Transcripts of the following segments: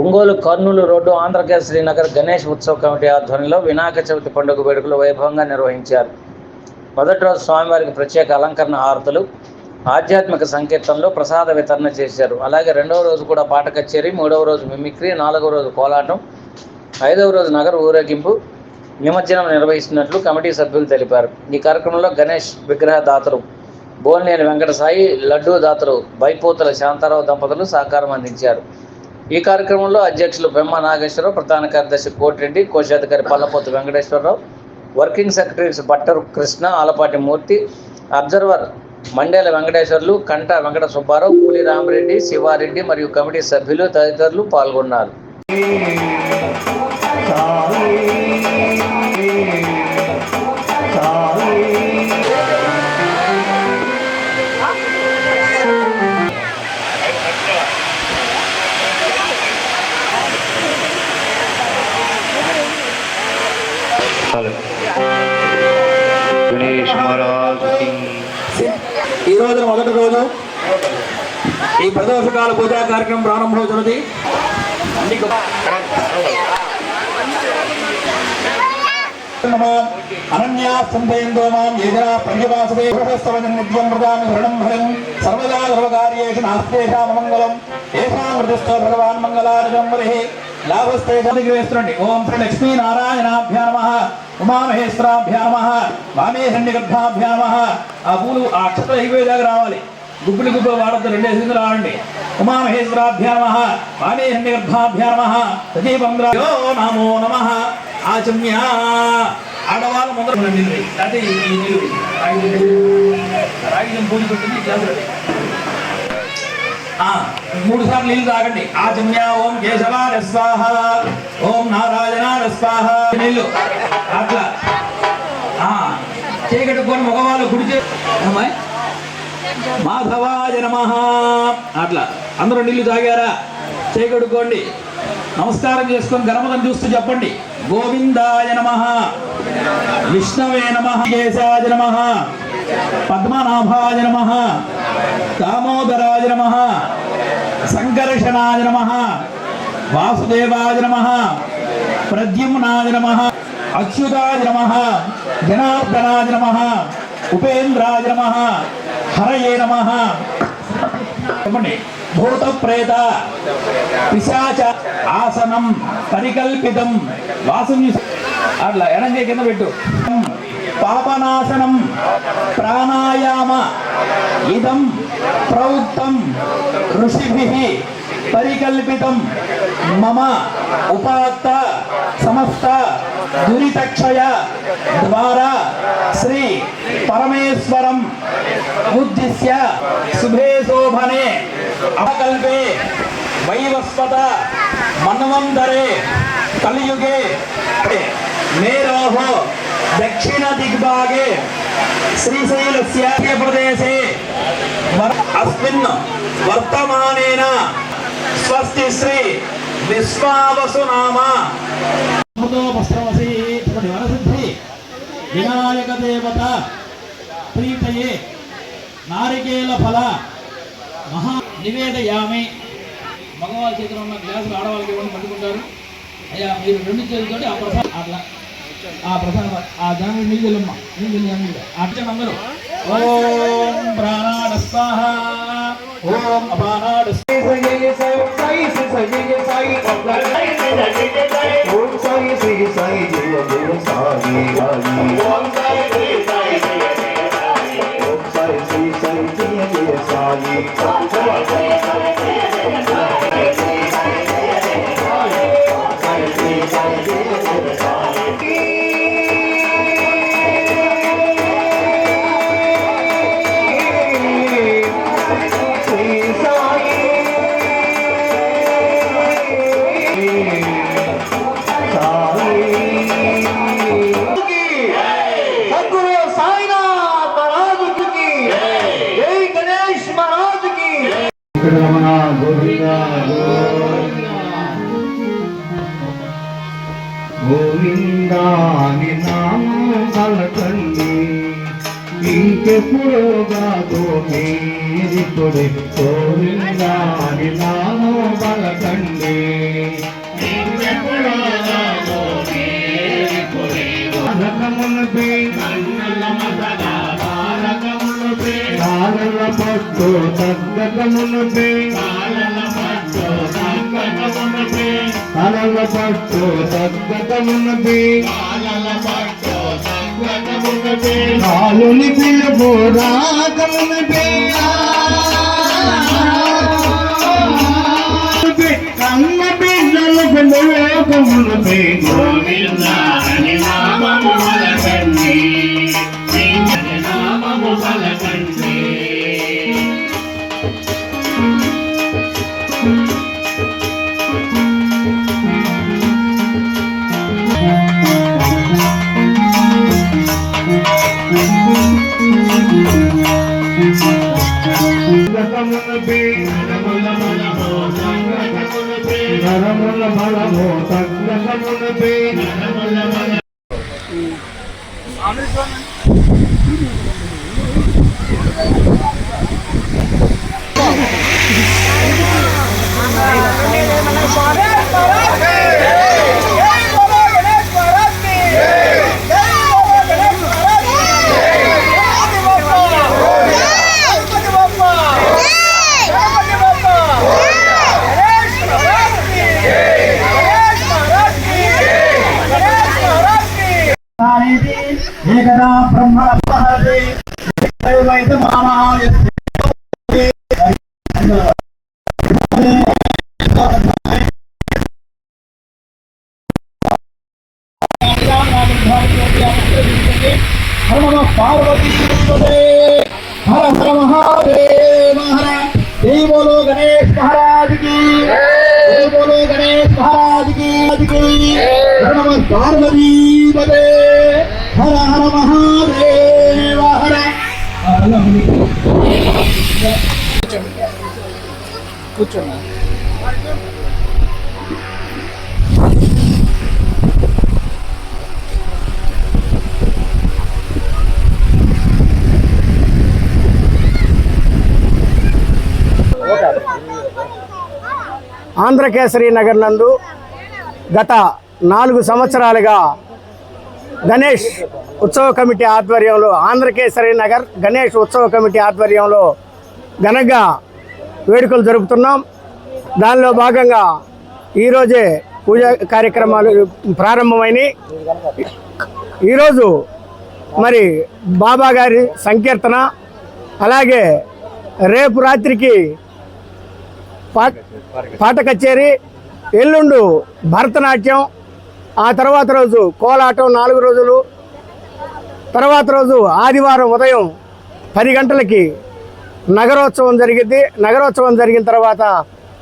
Ongole Kurnool road Andhra Pradesh Srinagar Ganesh ఉత్సవ committee ఆధ్వర్యంలో వినాయక చవితి పండుగ వేడుకలు వైభవంగా నిర్వహించారు. మొదటి రోజు స్వామివారికి ప్రత్యేక అలంకరణ హారతులు ఆధ్యాత్మిక సంకీర్తనలో ప్రసాద వితరణ చేశారు. అలాగే రెండవ రోజు కూడా పాట కచేరి మూడవ రోజు మిమిక్రీ నాలుగవ రోజు కోలాటం ఐదవ రోజు నగర ఊరేగింపు నిమజ్జనం నిర్వహిస్తున్నట్లు కమిటీ సభ్యులు తెలిపారు. ఈ కార్యక్రమంలో గణేష్ విగ్రహ దాతలు బోన్లేని వెంకటసాయి లడ్డూ దాతలు బైపోతుల శాంతారావు దంపతులు సహకారం అందించారు. ఈ కార్యక్రమంలో అధ్యక్షులు బెమ్మ నాగేశ్వరరావు ప్రధాన కార్యదర్శి కోటిరెడ్డి కోశాధికారి Pallapothu Venkateswara Rao working secretaries Battaru Krishna Alapati Murthy observer Mandela Venkateswarlu Kanta Venkata Subbarao కూలి రామరెడ్డి శివారెడ్డి మరియు కమిటీ సభ్యులు తదితరులు పాల్గొన్నారు. గణేష్ మహారాజ్ ఈ రోజు మొదటి రోజు ఈ ప్రదోషకాల పూజా కార్యక్రమం ప్రారంభమవుతున్నది అనన్యా సంభయంతో మాం ఏజనా పంచవాసవే గృహస్థవజం నిత్యం ప్రదామి శరణం భరం సర్వదా సర్వకార్యేషు నాస్తేషామ మంగళం ఏషాం హృదస్థో భగవాన్ మంగళారజం వరే లాభస్థేషానికి వేస్తుండండి ఓం శ్రీ లక్ష్మీ నారాయణాభ్యా నమ ఉమామహేశ్వరాభ్యా నమ వామేశన్యగర్భాభ్యా నమ ఆ పూలు ఆ అక్షత దగ్గర రావాలి. గుబ్బులు గుబ్బులు వాడద్దు రెండే సింగులు ఆడండి ఉమామహేశ్వరాభ్యా నమ వామేశన్యగర్భాభ్యా నమ సజీవంద్రో నమో నమ. ఆచమ్య. ఆడవాళ్ళు ముందర నిల్వి అంటే ఈ రాగిజం పూజ పెట్టింది ఇట్లా మూడు సార్లు నీళ్ళు తాగండి. ఆచమ్య ఓం కేశవాయ స్వాహ ఓం నారాయణ స్వాహ నీళ్ళు అట్లా. ఆ, మగవాళ్ళు గుడిచే అమ్మాయి మాధవాయ నమ. అట్లా. అందరూ నీళ్ళు తాగారా? చేకడుకోండి నమస్కారం చేసుకొని గణపతిని చూస్తూ చెప్పండి. గోవిందాయ నమ. విష్ణవే నమ. కేశాయ నమ. పద్మనాభాయ నమ దామోదరాయ నమ సంకర్షణాయ నమ వాసుదేవాయ నమ ప్రద్యుమ్నాయ నమ అచ్యుతాయ నమ జనార్దనాయ నమ ఉపేంద్రాయ నమ హరయే నమ. భూత ప్రేత పిశాచ ఆసనం పరికల్పితం వాసు అట్లా ఎడంగా కింద పెట్టు. పాపనాశనం ప్రాణాయామ ఇదం ప్రౌక్తం ఋషిభి పరికల్పితం మమ ఉపాత్త సమస్త దురితక్షయ ద్వారా శ్రీ పరమేశ్వరం ఉద్దిశ్య శుభే శోభనే అపకల్పే వైవస్వత మన్వంతరే కలియుగే మేరోహ దక్షిణ దిగ్భాగే శ్రీశైలస్య ప్రదేశే వర్- అస్మిన్ వర్తమానేన స్వస్తి శ్రీ విశ్వావసు నామ వరసిద్ధి వినాయక దేవత ప్రీతయే నారికేల ఫల మహా నివేదయామి మగవాళ్ళ చేతిలో ఉన్న గ్లాసులు ఆడవాళ్ళకి ఇవ్వండి పట్టుకుంటారు అయ్యా మీరు రెండు చేతులతో ఆ ప్రసాద్ అట్లా ఆ ప్రసాదం ఆ దాని నీళ్ళమ్మ నీళ్ళు అర్చన అందరూ ఓం ప్రాణాడ స్వాహ ఓం అపానాడ సద్గురు రమణ గోవింద గోవిందాని నామం పలకండి ఇంకెప్పుడుగాదో మీరిప్పుడే గోవిందాని నామం పలకండి కండి బాలకములపై బాలల పట్టు తగ్గకములపై బాలల పట్టు తగ్గకములపై కాలుని పిలుపు రాగములపై కన్న బిడ్డలకు లోకములపై గోవింద baby. ఏకదా బ్రహ్మ దైవైత మామాయ హర పార్వతీ హర హర మహాదేవ హర జై బోలో గణేష్ మహారాజ్కి జై బోలో గణేష్ మహారాజ్కి హర నమ పార్వతీ పదే హర హర మహాదేవ హర కూర్చోండి ఆంధ్రకేసరి నగర్ నందు గత నాలుగు సంవత్సరాలుగా గణేష్ ఉత్సవ కమిటీ ఆధ్వర్యంలో ఆంధ్రకేసరి నగర్ గణేష్ ఉత్సవ కమిటీ ఆధ్వర్యంలో ఘనంగా వేడుకలు జరుపుతున్నాం. దానిలో భాగంగా ఈరోజే పూజా కార్యక్రమాలు ప్రారంభమైనవి ఈరోజు మరి బాబా గారి సంకీర్తన అలాగే రేపు రాత్రికి పాట పాట కచేరీ ఎల్లుండు భరతనాట్యం ఆ తర్వాత రోజు కోలాటం నాలుగు రోజులు తర్వాత రోజు ఆదివారం ఉదయం పది గంటలకి నగరోత్సవం జరిగింది. నగరోత్సవం జరిగిన తర్వాత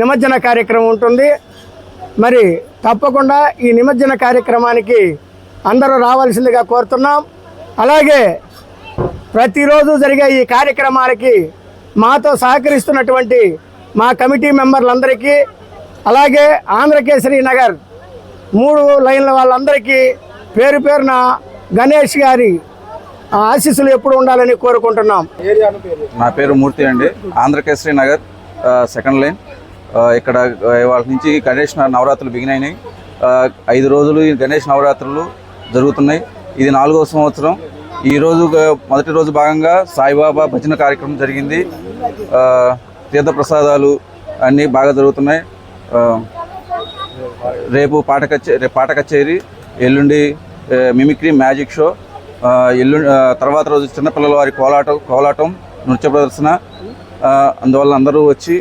నిమజ్జన కార్యక్రమం ఉంటుంది. మరి తప్పకుండా ఈ నిమజ్జన కార్యక్రమానికి అందరూ రావాల్సిందిగా కోరుతున్నాం. అలాగే ప్రతిరోజు జరిగే ఈ కార్యక్రమాలకి మాతో సహకరిస్తున్నటువంటి మా కమిటీ మెంబర్లందరికీ అలాగే ఆంధ్రకేసరి నగర్ మూడు లైన్ల వాళ్ళందరికీ పేరు పేరున గణేష్ గారి ఆశీస్సులు ఎప్పుడు ఉండాలని కోరుకుంటున్నాం. నా పేరు మూర్తి అండి. Andhra Kesari Nagar second line. ఇక్కడ వాళ్ళ నుంచి గణేష్ నవరాత్రులు బిగిన్ అయినాయి. ఐదు రోజులు ఈ గణేష్ నవరాత్రులు జరుగుతున్నాయి. ఇది నాలుగో సంవత్సరం. ఈరోజు మొదటి రోజు భాగంగా సాయిబాబా భజన కార్యక్రమం జరిగింది. తీర్థప్రసాదాలు అన్నీ బాగా జరుగుతున్నాయి. రేపు పాట కచేరీ రేపు పాట కచేరీ ఎల్లుండి మిమిక్రీ మ్యాజిక్ షో ఎల్లుండి తర్వాత రోజు చిన్నపిల్లల వారి కోలాటం కోలాటం నృత్య ప్రదర్శన అందువల్ల అందరూ వచ్చి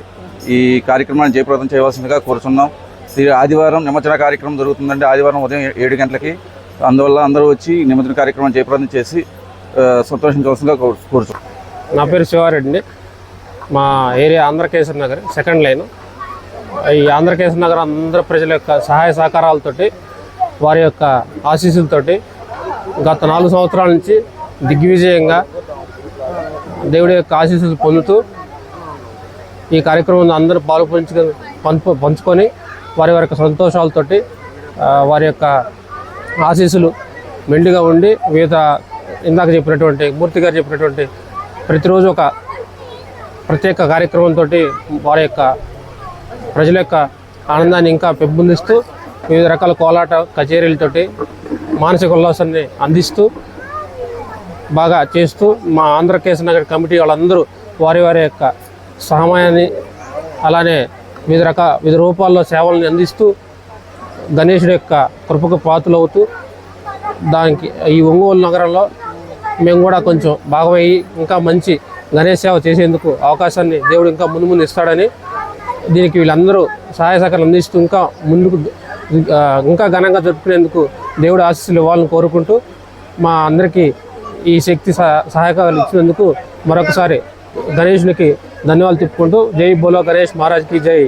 ఈ కార్యక్రమాన్ని జయప్రదం చేయవలసిందిగా కోరుతున్నాం ఇది ఆదివారం నిమజ్జన కార్యక్రమం జరుగుతుందండి. ఆదివారం ఉదయం ఏడు గంటలకి. అందువల్ల అందరూ వచ్చి నిమజ్జన కార్యక్రమం జయప్రదం చేసి సంతోషించవలసిందిగా కోరు- కోరుతున్నాం నా పేరు శివారెడ్డి అండి. మా area Andhrakeshwara Nagar second line. ఈ ఆంధ్రకేశ్వర నగర్ అందరి ప్రజల యొక్క సహాయ సహకారాలతోటి వారి యొక్క ఆశీస్సులతోటి గత నాలుగు సంవత్సరాల నుంచి దిగ్విజయంగా దేవుడి యొక్క ఆశీస్సులు పొందుతూ ఈ కార్యక్రమం అందరూ పాలు పంపు పంచు పంచుకొని వారి వారి యొక్క సంతోషాలతోటి వారి యొక్క ఆశీస్సులు మెండుగా ఉండి వివిధ ఇందాక చెప్పినటువంటి మూర్తి గారు చెప్పినటువంటి ప్రతిరోజు ఒక ప్రత్యేక కార్యక్రమంతో వారి యొక్క ప్రజల యొక్క ఆనందాన్ని ఇంకా పెంపొందిస్తూ వివిధ రకాల కోలాట కచేరీలతోటి మానసిక ఉల్లాసాన్ని అందిస్తూ బాగా చేస్తూ మా ఆంధ్రకేశ్ నగర్ కమిటీ వాళ్ళందరూ వారి వారి యొక్క సహాయాన్ని అలానే వివిధ రకాల వివిధ రూపాల్లో సేవలను అందిస్తూ గణేశుడి యొక్క కృపకు పాతులవుతూ దానికి ఈ ఒంగోలు నగరంలో మేము కూడా కొంచెం భాగమయ్యి ఇంకా మంచి గణేష్ సేవ చేసేందుకు అవకాశాన్ని దేవుడు ఇంకా ముందు ముందు ఇస్తాడని దీనికి వీళ్ళందరూ సహాయ సహకారాలు అందిస్తూ ఇంకా ముందుకు ఇంకా ఘనంగా జరుపుకునేందుకు దేవుడు ఆశీస్సులు ఇవ్వాలని కోరుకుంటూ మా అందరికీ ఈ శక్తి సహ- సహాయకాలు ఇచ్చినందుకు మరొకసారి గణేషునికి ధన్యవాదాలు తిప్పుకుంటూ జై బోలో గణేష్ మహారాజ్కి జై.